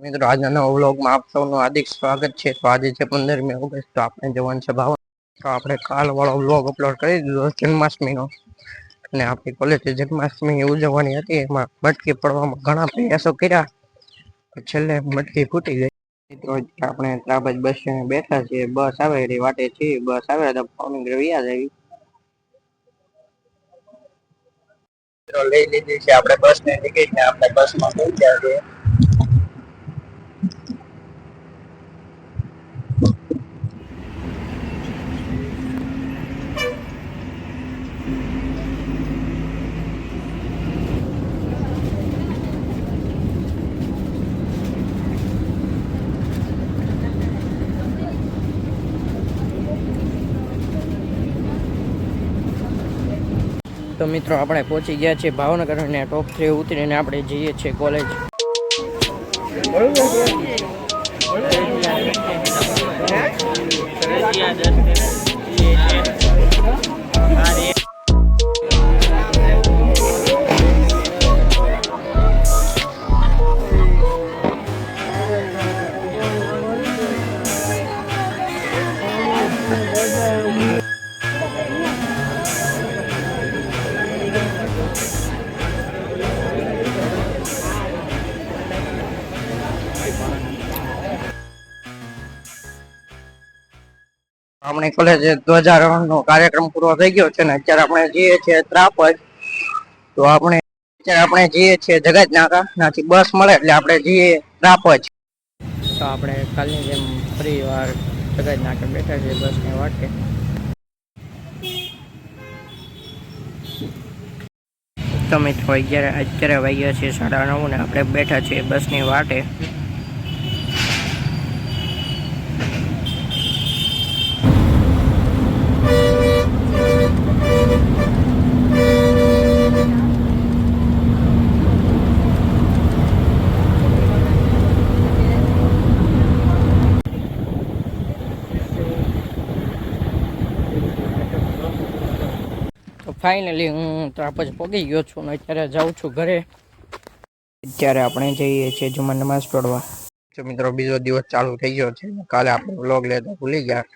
મિત્રો, આજના નવા વ્લોગમાં આપ સૌનું હાર્દિક સ્વાગત છે. તો આજે છે પંદરમી ઓગસ્ટ, તો આપણે જવાન છે ભાવન તો આપણે કાલવાળો વ્લોગ અપલોડ કરી દીધો જન્માષ્ટમીનો. અને આપણી કોલેજે જન્માષ્ટમી ઉજવવાની હતી. એમાં મટકી પડવામાં ઘણા પ્રયાસો કર્યા. છેલ્લે મટકી ફૂટી ગઈ. મિત્રો આપણે ત્રાબજ બસ બેઠા છીએ, બસ આવે એની વાટે છીએ, બસ આવે તો ભાવનગર વ્યા જાય મિત્રો, લઈ લીધી છે આપણે બસ ને ટિકિટ ને આપણે બસમાં પહોંચ્યા છીએ. તો મિત્રો આપણે પહોંચી ગયા છીએ ભાવનગર અને ટોપ થ્રી ઉતરીને આપણે જઈએ છીએ કોલેજ આપણે કોલેજ ધ્વજારોહણ નો કાર્યક્રમ પૂરો થઈ ગયો છે ને અત્યારે આપણે જઈએ છીએ ત્રાપજ. તો આપણે અત્યારે આપણે જઈએ છીએ જગત નાકા નાથી બસ મળે એટલે આપણે જઈએ ત્રાપજ. તો આપણે કાલની જેમ ફરી વાર જગત નાકા બેઠા છીએ બસની વાટે તો મિત્રો, અગિયાર અત્યારે વાગ્યા છીએ સાડા નવ ને આપણે બેઠા છીએ બસની વાટે. ફાઇનલી હું ત્રાપજ પગી ગયો છું ને અત્યારે જાઉં છું ઘરે. અત્યારે આપણે જઈએ છીએ જુમા નમાઝ પડવા જો મિત્રો, બીજો દિવસ ચાલુ થઈ ગયો છે. કાલે આપણે વ્લોગ લેતા ભૂલી ગયા.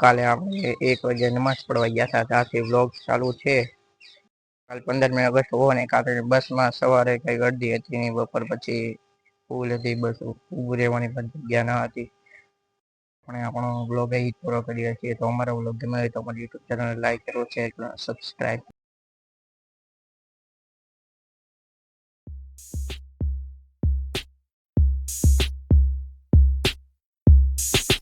કાલે આપણે એક વાગે નમાઝ પડવા ગયા હતા. ત્યાંથી વ્લોગ ચાલુ છે. કાલ પંદરમી ઓગસ્ટ હોવાને કારણે બસમાં સવારે કંઈક અડધી હતી બપોર પછી ફૂલ હતી બસ. ઊભું રહેવાની પણ જગ્યા ન હતી. આપણે આપણો બ્લોગ અહીં પૂરો કરીએ છીએ. તો અમારો બ્લોગ ગમે હોય તો અમારી યુટ્યુબ ચેનલ લાઈક કરો શેર કરો સબસ્ક્રાઈબ you